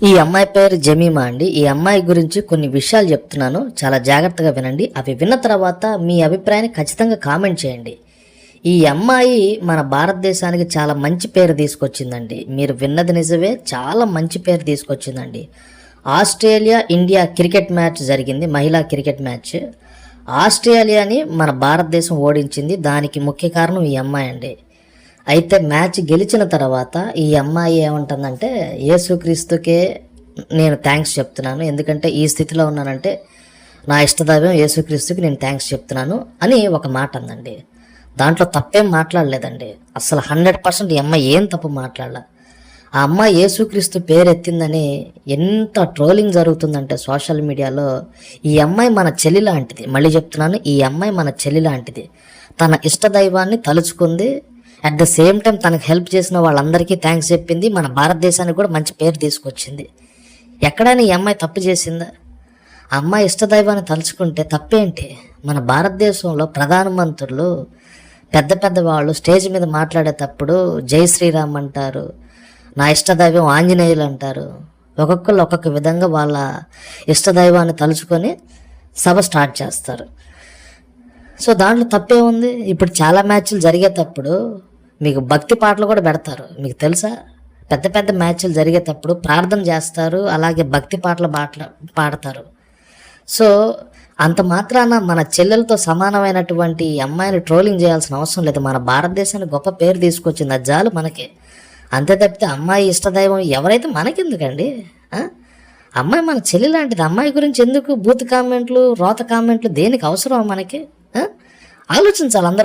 ఈ అమ్మాయి పేరు జమీమా అండి. ఈ అమ్మాయి గురించి కొన్ని విషయాలు చెప్తున్నాను. చాలా జాగ్రత్తగా వినండి. అవి విన్న తర్వాత మీ అభిప్రాయాన్ని ఖచ్చితంగా కామెంట్ చేయండి. ఈ అమ్మాయి మన భారతదేశానికి చాలా మంచి పేరు తీసుకొచ్చిందండి. మీరు విన్నది నిజమే. చాలా మంచి పేరు తీసుకొచ్చిందండి. ఆస్ట్రేలియా ఇండియా క్రికెట్ మ్యాచ్ జరిగింది. మహిళా క్రికెట్ మ్యాచ్. ఆస్ట్రేలియాని మన భారతదేశం ఓడించింది. దానికి ముఖ్య కారణం ఈ అమ్మాయి అండి. అయితే మ్యాచ్ గెలిచిన తర్వాత ఈ అమ్మాయి ఏమంటుందంటే యేసుక్రీస్తుకే నేను థ్యాంక్స్ చెప్తున్నాను. ఎందుకంటే ఈ స్థితిలో ఉన్నానంటే నా ఇష్టదైవం యేసుక్రీస్తుకి నేను థ్యాంక్స్ చెప్తున్నాను అని ఒక మాట అందండి. దాంట్లో తప్పేం మాట్లాడలేదండి. అసలు హండ్రెడ్ పర్సెంట్ ఈ అమ్మాయి ఏం తప్పు మాట్లాడలే. ఆ అమ్మాయి యేసుక్రీస్తు పేరు ఎత్తిందని ఎంత ట్రోలింగ్ జరుగుతుందంటే సోషల్ మీడియాలో ఈ అమ్మాయి మన చెల్లి లాంటిది. మళ్ళీ చెప్తున్నాను ఈ అమ్మాయి మన చెల్లి లాంటిది. తన ఇష్టదైవాన్ని తలుచుకుంది అట్ ద సేమ్ టైం తనకు హెల్ప్ చేసిన వాళ్ళందరికీ థ్యాంక్స్ చెప్పింది. మన భారతదేశానికి కూడా మంచి పేరు తీసుకొచ్చింది. ఎక్కడైనా ఈ అమ్మాయి తప్పు చేసిందా? ఆ అమ్మాయి ఇష్టదైవాన్ని తలుచుకుంటే తప్పేంటి? మన భారతదేశంలో ప్రధానమంత్రులు పెద్ద పెద్ద వాళ్ళు స్టేజ్ మీద మాట్లాడేటప్పుడు జై శ్రీరామ్ అంటారు నా ఇష్టదైవం ఆంజనేయులు అంటారు. ఒక్కొక్కరు ఒక్కొక్క విధంగా వాళ్ళ ఇష్టదైవాన్ని తలుచుకొని సభ స్టార్ట్ చేస్తారు. సో దాంట్లో తప్పే ఉంది. ఇప్పుడు చాలా మ్యాచ్లు జరిగేటప్పుడు మీకు భక్తి పాటలు కూడా పెడతారు. మీకు తెలుసా? పెద్ద పెద్ద మ్యాచ్లు జరిగేటప్పుడు ప్రార్థన చేస్తారు అలాగే భక్తి పాటలు పాటలు పాడతారు. సో అంత మాత్రాన మన చెల్లెలతో సమానమైనటువంటి అమ్మాయిని ట్రోలింగ్ చేయాల్సిన అవసరం లేదు. మన భారతదేశానికి గొప్ప పేరు తీసుకొచ్చింది. అది జాలు మనకి. అంతే తప్పితే అమ్మాయి ఇష్టదైవం ఎవరైతే మనకెందుకండి? అమ్మాయి మన చెల్లి లాంటిది. అమ్మాయి గురించి ఎందుకు బూత్ కామెంట్లు రోత కామెంట్లు దేనికి అవసరం మనకి? ఆలోచించాలి అందరూ.